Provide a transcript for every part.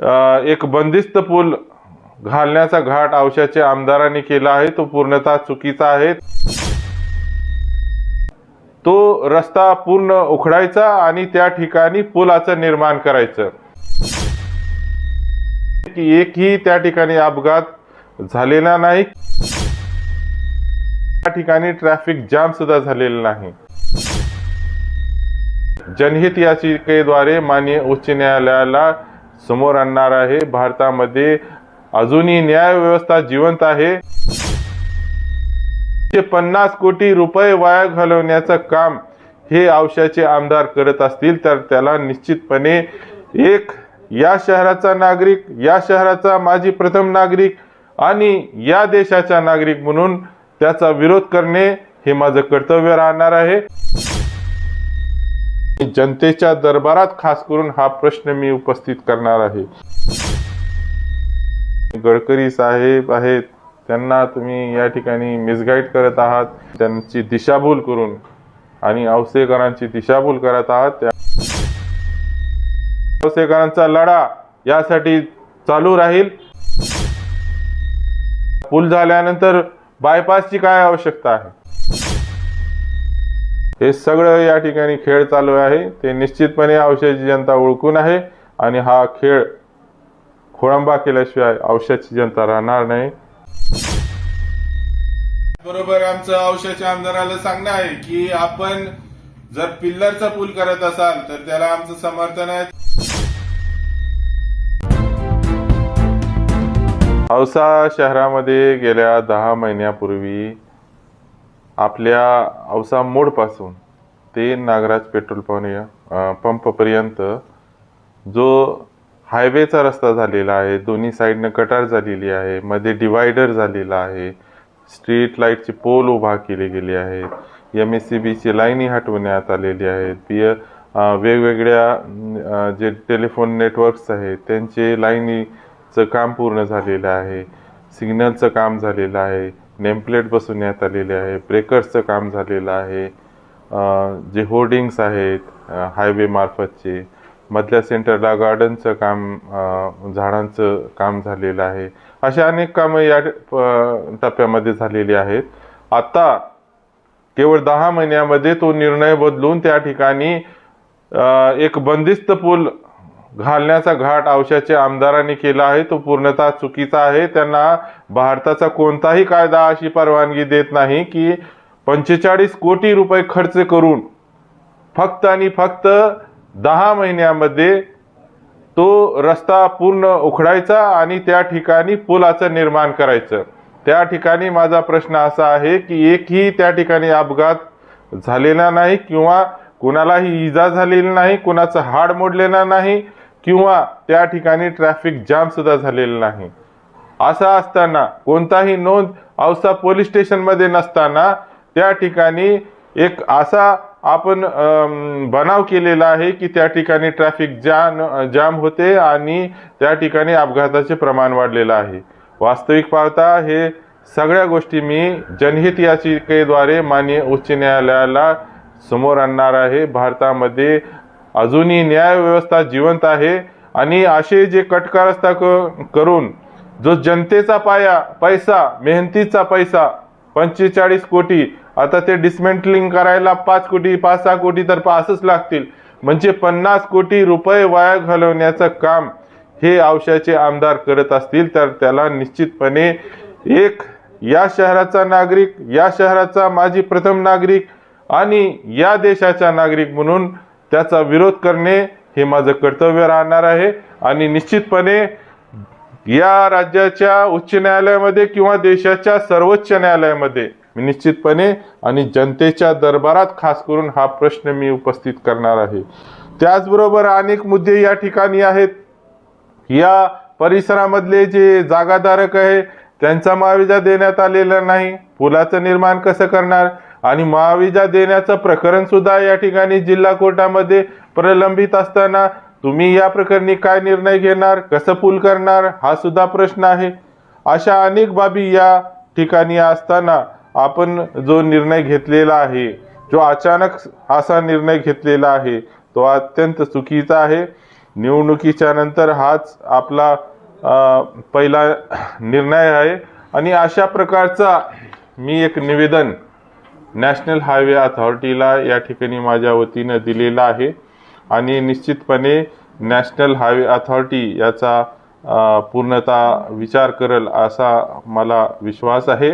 एक बंदिस्त पूल घालण्याचा घाट औशाच्या आमदारांनी केला आहे. तो पूर्णतः चुकीचा आहे. तो रस्ता पूर्ण उखडायचा आणि त्या ठिकाणी पुलाचं निर्माण करायचं. की एकही त्या ठिकाणी अपघात झालेला नाही. त्या ठिकाणी ट्रॅफिक जाम सुद्धा झालेला नाही. जनहित याचिकेद्वारे माननीय उच्च न्यायालयाला समोर आणणार आहे. भारतामध्ये अजूनही न्याय व्यवस्था जिवंत आहे. पन्नास कोटी रुपये वाया घालवण्याचं काम हे अवशाचे आमदार करत असतील तर त्याला निश्चितपणे एक या शहराचा नागरिक या शहराचा माजी प्रथम नागरिक आणि या देशाचा नागरिक म्हणून त्याचा विरोध करणे हे माझं कर्तव्य राहणार आहे. जनतेच्या दरबारात खास करून हा प्रश्न मी उपस्थित करणार आहे. गडकरी साहेब आहेत त्यांना तुम्ही या ठिकाणी मिसगाईड करत आहात त्यांची दिशाभूल करून आणि औसेकरांची दिशाभूल करत आहात त्या औसेकरांचा लढा यासाठी चालू राहील. पूल झाल्यानंतर बायपासची काय आवश्यकता आहे? हे सगळं या ठिकाणी खेळ चालू आहे. ते निश्चितपणे औषधाची जनता ओळखून आहे आणि हा खेळ खोळंबा केल्याशिवाय औषधाची जनता राहणार नाही. बरोबर आमचं औषधाच्या आमदाराला सांगणं आहे की आपण जर पिल्लरचा पूल करत असाल तर त्याला आमचं समर्थन आहे. औसा शहरामध्ये गेल्या दहा महिन्यापूर्वी आपल्या औसा मोडपासून ते नागराज पेट्रोल पंप पंपपर्यंत जो हायवेचा रस्ता झालेला आहे दोन्ही साईडनं कटार झालेली आहे मध्ये डिवायडर झालेला आहे स्ट्रीट लाईटचे पोल उभा केले गेले आहेत एम एस सी बीची लाईनी हटवण्यात आलेली आहेत पी वेगवेगळ्या जे टेलिफोन नेटवर्क्स आहेत त्यांचे लाईनीचं काम पूर्ण झालेलं आहे सिग्नलचं काम झालेलं आहे नेमप्लेट बसवण्यात आलेले आहे. ब्रेकर्सचं काम झालेलं आहे. जे होर्डिंग्स आहेत हायवे मार्फतचे मधल्या सेंटरला गार्डनचं काम झाडांचं काम झालेलं आहे. अशा अनेक कामं या टप्प्यामध्ये झालेली आहेत. आता केवळ दहा महिन्यामध्ये तो निर्णय बदलून त्या ठिकाणी एक बंदिस्त पूल घालण्याचा घाट औशाच्या आमदारांनी केला आहे. तो पूर्णतः चुकीचा आहे. त्यांना भारताचा कोणताही कायदा अशी परवानगी देत नाही की पंचेचाळीस कोटी रुपये खर्च करून फक्त आणि फक्त दहा महिन्यामध्ये तो रस्ता पूर्ण उखडायचा आणि त्या ठिकाणी पुलाचं निर्माण करायचं. त्या ठिकाणी माझा प्रश्न असा आहे की एकही त्या ठिकाणी अपघात झालेला नाही किंवा कुणालाही इजा झालेली नाही कुणाचं हाड मोडलेला नाही किंवा त्या ठिकाणी ट्रॅफिक जाम सुद्धा झालेलं नाही. असं असताना कोणताही नोंद औसा पोलीस स्टेशनमध्ये नसताना त्या ठिकाणी एक असा आपण बनाव केलेला आहे की त्या ठिकाणी ट्रॅफिक जाम जाम होते आणि त्या ठिकाणी अपघाताचे प्रमाण वाढलेलं आहे. वास्तविक पाहता हे सगळ्या गोष्टी मी जनहित याचिकेद्वारे माननीय उच्च न्यायालयाला समोर आणणार आहे. भारतामध्ये अजूनही न्याय व्यवस्था जिवंत आहे. आणि असे जे कटकारस्था क- करून जो जनतेचा पाया पैसा मेहनतीचा पैसा पंचेचाळीस कोटी आता ते डिसमेंटलिंग करायला पाच कोटी पाच सहा कोटी तर पासच लागतील. म्हणजे पन्नास कोटी रुपये वाया घालवण्याचं काम हे अवशाचे आमदार करत असतील तर त्याला निश्चितपणे एक या शहराचा नागरिक या शहराचा माजी प्रथम नागरिक आणि या देशाचा नागरिक म्हणून त्याचा विरोध करणे हे माझं कर्तव्य राहणार आहे. आणि निश्चितपणे या राज्याच्या उच्च न्यायालयामध्ये किंवा देशाच्या सर्वोच्च न्यायालयामध्ये मी निश्चितपणे आणि जनतेच्या दरबारात खास करून हा प्रश्न मी उपस्थित करणार आहे. त्याचबरोबर अनेक मुद्दे या ठिकाणी आहेत. या परिसरामधले जे जागाधारक आहे त्यांचा माविजा देण्यात आलेला नाही. पुलाचं निर्माण कसं करणार? आणि महाविजा देण्याचं प्रकरण सुद्धा या ठिकाणी जिल्हा कोर्टामध्ये प्रलंबित असताना तुम्ही या प्रकरणी काय निर्णय घेणार कसं पूल करणार हा सुद्धा प्रश्न आहे. अशा अनेक बाबी या ठिकाणी असताना आपण जो निर्णय घेतलेला आहे जो अचानक असा निर्णय घेतलेला आहे तो अत्यंत चुकीचा आहे. निवडणुकीच्या नंतर हाच आपला पहिला निर्णय आहे. आणि अशा प्रकारचा मी एक निवेदन नॅशनल हायवे अथॉरिटीला या ठिकाणी माझ्या वतीनं दिलेलं आहे. आणि निश्चितपणे नॅशनल हायवे अथॉरिटी याचा पूर्णतः विचार करेल असा मला विश्वास आहे.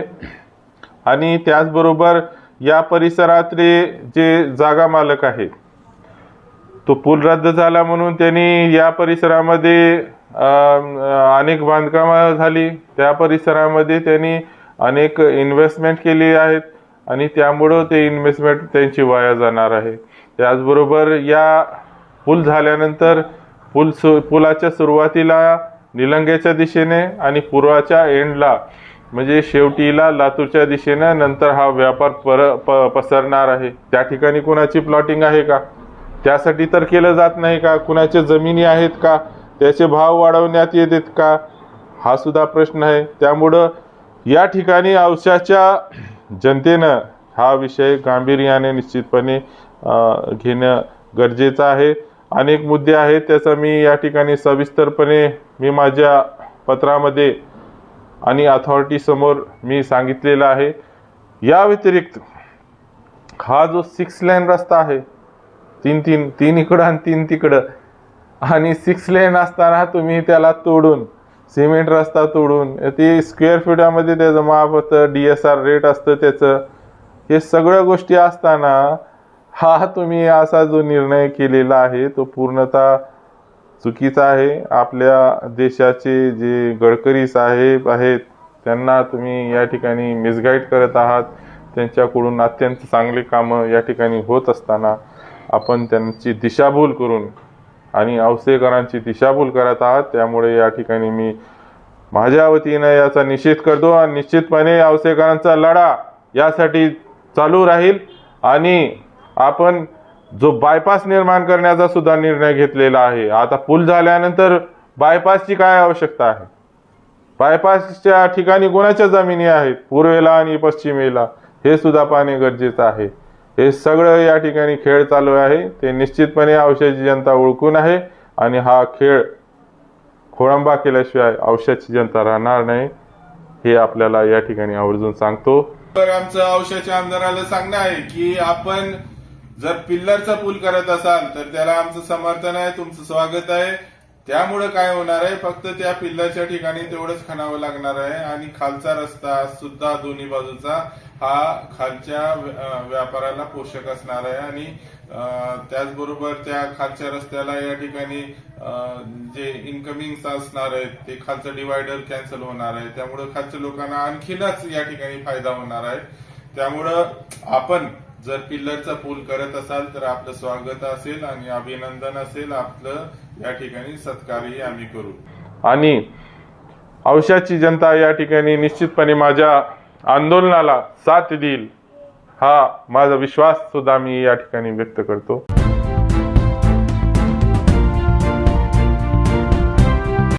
आणि त्याचबरोबर या परिसरातले जे जागा मालक आहेत तो पूल रद्द झाला म्हणून त्यांनी या परिसरामध्ये अनेक बांधकामं झाली. त्या परिसरामध्ये त्यांनी अनेक इन्व्हेस्टमेंट केली आहेत. आणि त्यामुळं ते इन्व्हेस्टमेंट त्यांची वाया जाणार आहे. त्याचबरोबर या पूल झाल्यानंतर पूल सु पुलाच्या सुरुवातीला निलंग्याच्या दिशेने आणि पूर्वाच्या एंडला म्हणजे शेवटीला लातूरच्या दिशेने नंतर हा व्यापार पर प पसरणार आहे. त्या ठिकाणी कुणाची प्लॉटिंग आहे का? त्यासाठी तर केलं जात नाही का? कुणाच्या जमिनी आहेत का? त्याचे भाव वाढवण्यात येतात का? हा सुद्धा प्रश्न आहे. त्यामुळं या ठिकाणी औषाच्या जनतेनं हा विषय गांभीर्याने निश्चितपणे घेणं गरजेचं आहे. अनेक मुद्दे आहेत त्याचा मी या ठिकाणी सविस्तरपणे मी माझ्या पत्रामध्ये आणि अथॉरिटीसमोर मी सांगितलेलं आहे. या व्यतिरिक्त हा जो सिक्स लेन रस्ता आहे तीन तीन तीन इकडं आणि तीन तिकडं आणि सिक्स लेन असताना तुम्ही त्याला तोडून सिमेंट रस्ता तोडून ते स्क्वेअर फीटामध्ये त्याचं माप होतं डी एस आर रेट असतं त्याचं. हे सगळ्या गोष्टी असताना हा तुम्ही असा जो निर्णय केलेला आहे तो पूर्णतः चुकीचा आहे. आपल्या देशाचे जे गडकरी साहेब आहेत त्यांना तुम्ही या ठिकाणी मिसगाईड करत आहात. त्यांच्याकडून अत्यंत चांगली कामं या ठिकाणी होत असताना आपण त्यांची दिशाभूल करून आणि औसेकरांची दिशाभूल करत आहात. त्यामुळे या ठिकाणी मी माझ्या वतीनं याचा निषेध करतो आणि निश्चितपणे औसेकरांचा लढा यासाठी चालू राहील. आणि आपण जो बायपास निर्माण करण्याचा सुद्धा निर्णय घेतलेला आहे. आता पूल झाल्यानंतर बायपासची काय आवश्यकता आहे? बायपासच्या ठिकाणी कोणाच्या जमिनी आहेत? पूर्वेला आणि पश्चिमेला. हे सुद्धा पाहणे गरजेचं आहे. हे सगळं या ठिकाणी खेळ चालू आहे. ते निश्चितपणे औषधाची जनता ओळखून आहे आणि हा खेळ खोळंबा केल्याशिवाय औषधाची जनता राहणार नाही हे आपल्याला या ठिकाणी आवर्जून सांगतो. तर आमचं औषधच्या आमदाराला सांगणं आहे की आपण जर पिल्लरचा पूल करत असाल तर त्याला आमचं समर्थन आहे तुमचं स्वागत आहे. त्यामुळे काय होणार आहे? फक्त त्या पिल्लरच्या ठिकाणी तेवढंच खणावं लागणार आहे आणि खालचा रस्ता सुद्धा दोन्ही बाजूचा हा खालच्या व्यापाराला पोषक असणार आहे आणि त्याचबरोबर त्या खालच्या रस्त्याला या ठिकाणी जे इन्कमिंग असणार आहेत ते खालचं डिवायडर कॅन्सल होणार आहे. त्यामुळे खालच्या लोकांना आणखीनच या ठिकाणी फायदा होणार आहे. त्यामुळं आपण जर पिल्लरचा पूल करत असाल तर आपलं स्वागत असेल आणि अभिनंदन असेल. आपलं या ठिकाणी सत्कारही आम्ही करू. आणि औषधाची जनता या ठिकाणी निश्चितपणे माझ्या आंदोलनाला साथ देईल हा माझा विश्वास सुद्धा मी या ठिकाणी व्यक्त करतो.